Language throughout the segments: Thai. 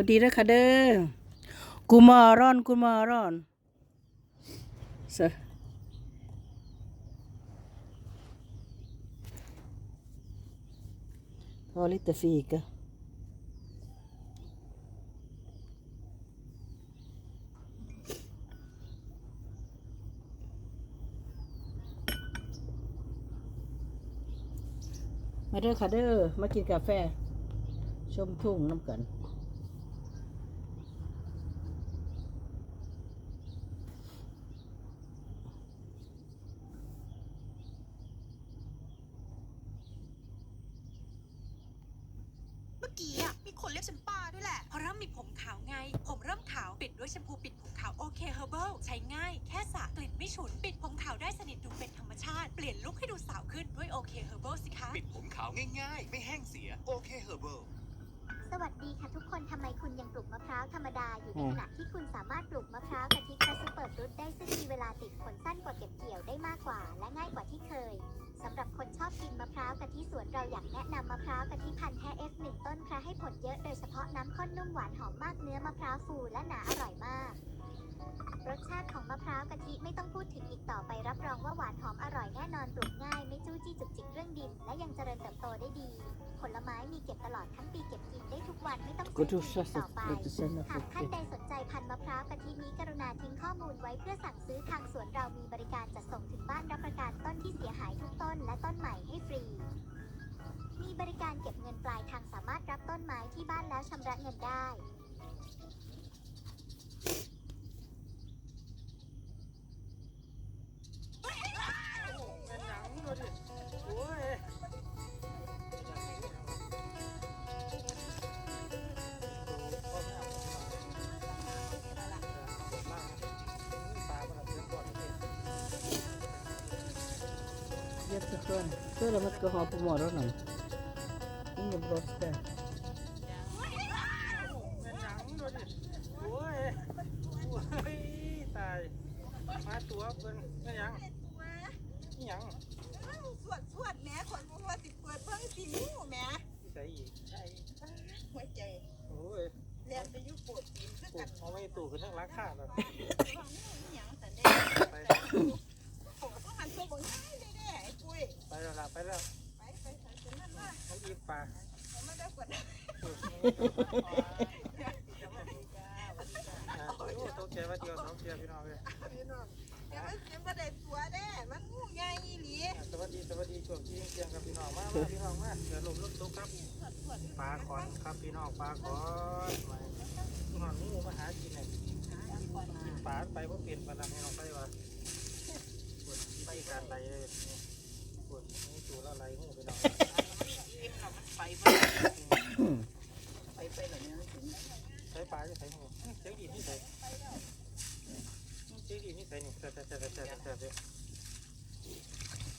วัสดีเด้อค่ะเด้อกูมารอนกูมารอนเสพอลิตรฟีกะ มาเด้อค่ะเด้อมากินกาแฟ ชมทุ่งน้ำกัน เมื่อกี้อะมี คนเรียกฉันป้าด้วยแหละ เพราะเริ่มมีผมขาวไง ผมเริ่มขาวปิดด้วยแชมพูปิดผมขาวโอเคเฮอร์เบิลใช้ง่ายแค่สระกลิ่นไม่ฉุน ปิดผมขาวได้สนิทดูเป็นธรรมชาติ เปลี่ยนลุคให้ดูสาวขึ้นด้วยโอเคเฮอร์เบิลสิคะ ปิดผมขาวง่ายๆ ไม่แห้งเสีย โอเคเฮอร์เบิลสวัสดีค่ะทุกคนทำไมคุณยังปลูกมะพร้าวธรรมดาอยู่ในอืมขณะที่คุณสามารถปลูกมะพร้าวกะทิคาซูเปอร์ฟรุตได้ซึ่งมีเวลาติดผลสั้นกว่าเก็บเกี่ยวได้มากกว่า และง่ายกว่าที่เคย สำหรับคนชอบกินมะพร้าวกะทิสวนเราอยากแนะนำมะพร้าวกะทิพันธุ์แท้ F1 ต้นคระให้ผลเยอะโดยเฉพาะน้ำข้นนุ่มหวานหอมมากเนื้อมะพร้าวฟูและหนาอร่อยมาก รสชาติของมะพร้าวกะทิไม่ต้องพูดถึงอีกต่อไปรับรองว่าหวานหอมอร่อยแน่นอนปลูกง่าย ไม่จู้จี้จุกจิกเรื่องดิน และยังเจริญเติบโตได้ดี ผลไม้มีเก็บตลอดทั้งปีเก็บกินได้ทุกวันไม่ต้องก็เสียดูทีซะอีกสิต่อไปหากท่านใดสนใจพันธุ์มะพร้าวกะทินี้กรุณาทิ้งข้อมูลไว้เพื่อสั่งซื้อทางสวนเรามีบริการจัดส่งถึงบ้านรับประกันต้นที่เสียหายทุกต้นและต้นใหม่ให้ฟรีมีบริการเก็บเงินปลายทางสามารถรับต้นไม้ที่บ้านแล้วชำระเงินได้ เยอะทุกคนเพื่อเรามันก็หอมปูหมอแล้วหน่อยนี่มันรสแต่โอ้ยโอ้ยตายมาตัวเพิ่นไม่ยังยังสวดสวดแม่คนบอกว่าสิเปิดเพิ่งสินิ้วแม่ใส่อีกหัวใจโอ้ยเรียนไปยุปวดตีนคือปวกัดนเอาไม่ตู่ขึ้นทั้งราคาแบบว่าไม่หยังแต่เนี่ย แล้วล่ะไปแล้วไปไปใส่ฉันนั่นว่ามันอีปลาผมไม่ได้กดนะอ่าโอ้ตกใจว่าเดียวสองเทียพี่น้องเลยพี่น้องเดี๋ยวมันเสียงประเด็ตัวแน่มันงูใหญ่อีหลีสวัสดีสวัสดีช่วงที่เทียงครับพี่น้องมามาพี่น้องมาเดี๋ยวลมลมตกครับปลาขอนครับพี่น้องปลาขอนมาพี่น้องงูมาหากินเนี่ยกินปลาไปเพราะเปลี่ยนปลาดำให้น้องไปว่าปวดไปการไปวดนี่จูแล้วไหลงูพี่น้องไปไปแบบนี้ใช้ปลาจะใช้หัวเนี่ใส่เจ๊ดีนี่ใส่นี่แซ่บแซ่บแซ่บแซ่บแซ่บเลย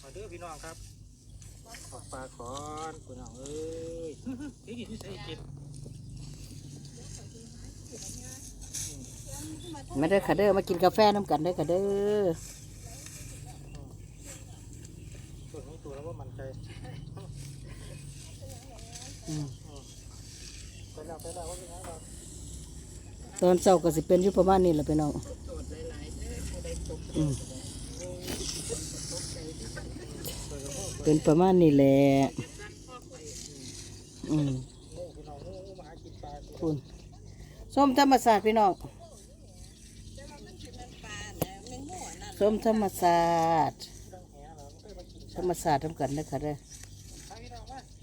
มาเด้อพี่น้องครับออปลาก่อนพี่น้องเอ้ยเจ๊ดีนี่ใส่กินมาเด้อค่ะเด้อมากินกาแฟน้ำกันเด้อค่ะเด้อ ส่วนนี้ตัวแล้วว่ามันใจ อืม ไปแล้วไปแล้วว่าเป็นไงบ้าง ตอนเช้าก็สิเป็นอยู่ประมาณนี้แหละพี่น้องเป็นประมาณนี้แหละอืมคุณส้มธรรมศาสตร์พี่น้องส้มธรรมศาสตร์ธรรมศาสตร์ทำกันเด้อค่ะเด้อ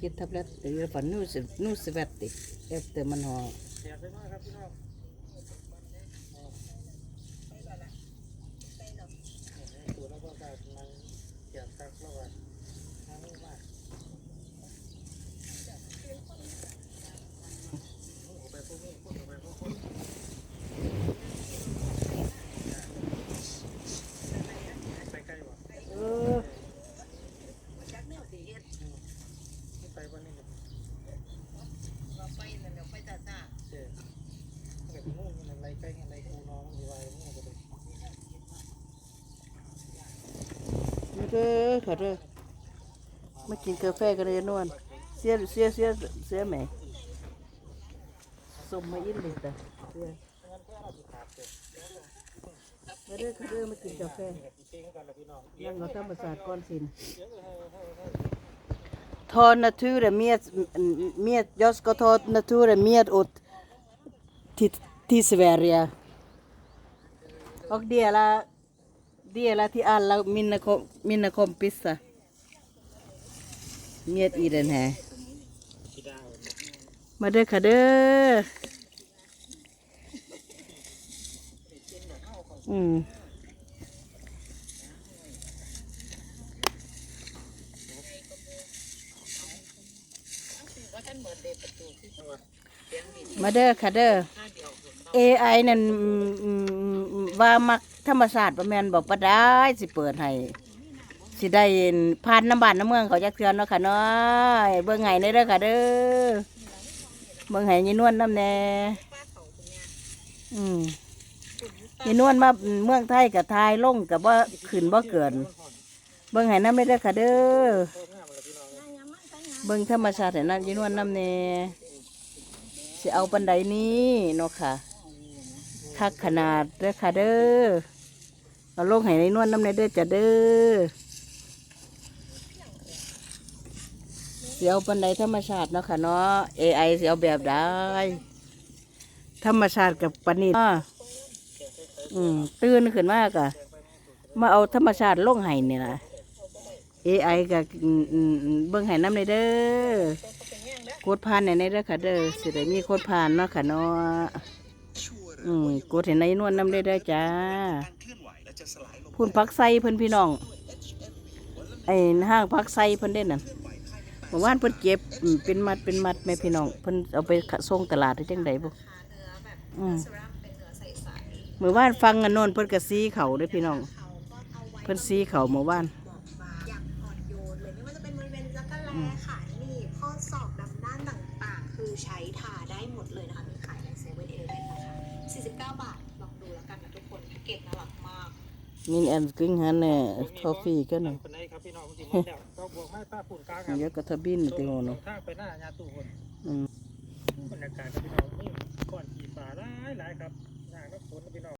กินทับเล็ดแต่ฝันนู้สิบนู้สิบเอ็ดติเอ็ดแต่มันหอ ป้งอะไรกูน้องอยู่ไว้มึงจะไปเด้อขอเด้อมากินกาแฟกันเลยนวลเสียเสียเสียเสียไหมสมมาอินเลยแต่เมาเด้อเด้อมากินกาแฟยังเราทำประสาทก้อนสินทอน naturen mer, mer, jag ska ta naturen mer åt till till Sverige. Och dela, dela till alla mina, kom- mina kompisar. Med i den här. สีดาวมาเด้อค่ะเด้ออืมมาเด้อค่ะเด้อ AI นั่นอืมอืมอืมว่ามักธรรมศาสตร์ประแมนบอกปะได้สิเปิดให้สิได้ผ่านน้ำบ้านน้ำเมืองเขาจักเทือนเนาะค่ะเนาะเบิ่งไห้ในเด้อค่ะเด้อเบิ่งไห้ยีนวลน้ำแน่อืมยีนวลมาเมืองไทยกับไทยลงกับว่าขึ้นบ่เกิน เบิ่งไห้น้ำในเด้ค่ะเด้อเบิ่งธรรมชาติให้นั่นยีนวลน้ำแน่สิเอาปันไดนี้เนาะค่ะ คักขนาดเด้อค่ะเด้อเอาลงให้ในนวลน้ำในเด้อจ้ะเด้อเสียวปันไดธรรมชาติเนาะค่ะเนาะ AI เสียวแบบได้ธรรมชาติกับปนิดอืมตื่นขึ้นมากอะมาเอาธรรมชาติลงให้นี่ล่ะ AI กับอืมอืมอืมเบิ่งให้น้ำในเด้อกดผ่านในในเด้อค่ะเด้อสิได้มีกดผ่านเนาะค่ะเนาะ อืมกดเห็นในนวลน้ำได้เด้อจ้าการเคลื่อนไหวและจะสลายลงพุ่นพักไซเพิ่นพี่น้องไอ้ห้างพักไซเพิ่นเด่นน่ะเมื่อวานเพิ่นเก็บอืมเป็นมัดเป็นมัดแม่พี่น้องเพิ่นเอาไปขะส่งตลาดได้จังไดบ่อืมเมื่อวานฟังกันโน่นเพิ่นก็ซีเขาเด้อพี่น้อง เพิ่นซีเขาเมื่อวาน มินแอนกิ้งฮันแน่ทอฟฟี่กันน่ะคนไหนครับพี่น้องจริงๆแล้วก็บวกไม้ป้าปุ่นกลางครับเดี๋ยวก็ทะบินติโงเนาะทางไปหน้าญาตู้คนอืมบรรยากาศครับพี่น้องนี่ก่อนขี่ป่าหลายหลายๆครับหน้าน้ำฝนครับพี่น้อง